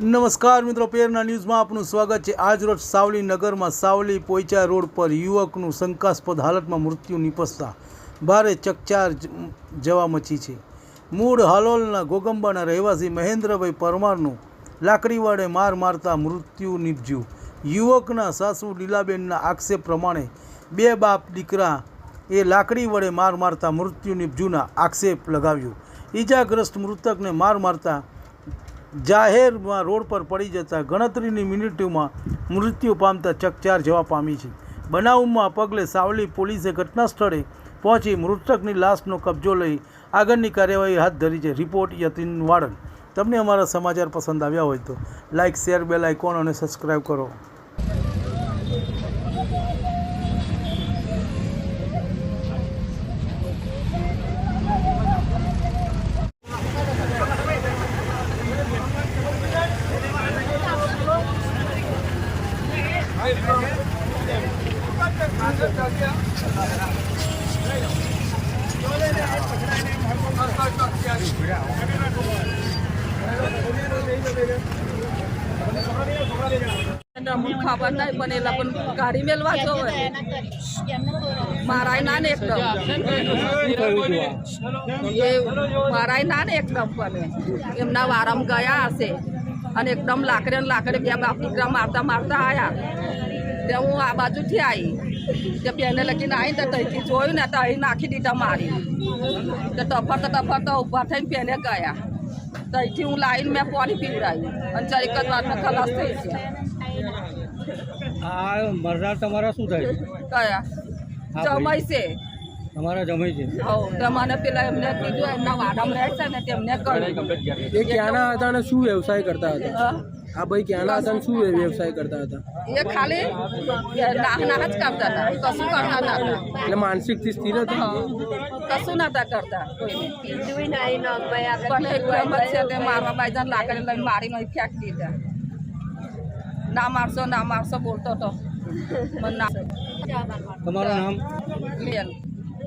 નમસ્કાર મિત્રો પેરના ન્યૂઝમાં આપનું સ્વાગત છે. આજ રોજ સાવલી નગરમાં સાવલી પોઈચા રોડ પર યુવકનું શંકાસ્પદ હાલતમાં મૃત્યુ નિપજતા ભારે ચકચાર જવા મચી છે. મૂળ હાલોલના ગોગંબાના રહેવાસી મહેન્દ્રભાઈ પરમારનું લાકડી વડે માર મારતા મૃત્યુ નિપજ્યું. યુવકના સાસુ લીલાબેનના આક્ષેપ પ્રમાણે બે બાપ દીકરા એ લાકડી વડે માર મારતા મૃત્યુ નિપજ્યુંના આક્ષેપ લગાવ્યો. ઈજાગ્રસ્ત મૃતકને માર મારતા જાહેરમાં રોડ પર પડી જતા ગણતરીની મિનિટોમાં મૃત્યુ પામતા ચકચાર જવા પામી છે. બનાવમાં પગલે સાવલી પોલીસે ઘટના સ્થળે પહોંચી મૃતકની લાશનો કબજો લઈ આગળની કાર્યવાહી હાથ ધરી છે. રિપોર્ટ યતિન વાડન. તમને અમારા સમાચાર પસંદ આવ્યા હોય તો લાઇક શેર, બેલ આઇકોન અને સબસ્ક્રાઈબ કરો. અમુક ખબર નહીં પણ ગાડી મેલવા જોવે મારાય ના ને એકદમ. મારાય ના ને એકદમ એમના વારમ ગયા હશે. અને એકદમ લાકડે ને લાકડે બે બાપ દીકરા મારતા મારતા આવ્યા તે હું આ બાજુથી આવી તે બેને લગીને આવી તો તહીંથી જોયું ને તો અહીં નાખી દીધા મારી. તો ટફરતા ટફરતા ઊભા થઈને બેને ગયા. તહીંથી હું લાવીને મેં પાણી પીવડાવ્યું અને ચારેક જ વારમાં ખલાસ થઈ છે આ મરનાર તમારા શું થાય? કયા? જમાઈ છે. તમારા જમાઈ છે. પેલા એમને કીધું એમના વાડામાં રહે છે ને તેમને કહ્યું એ ક્યાંના હતા અને શું વ્યવસાય કરતા હતા? આ ભાઈ ક્યાંના હતા અને શું વ્યવસાય કરતા હતા? એ ખાલી નાહ નાહ જ કરતા હતા કશું કરતા હતા એટલે માનસિકથી સ્થિર હતા? કશું નતા કરતા. પણ જ છે તે મારવા બાઈજાન લાકડી લઈને મારીને અહીં ફેંકી દીધા. ના મારશો ના મારશો બોલતો હતો મને તમારું નામ?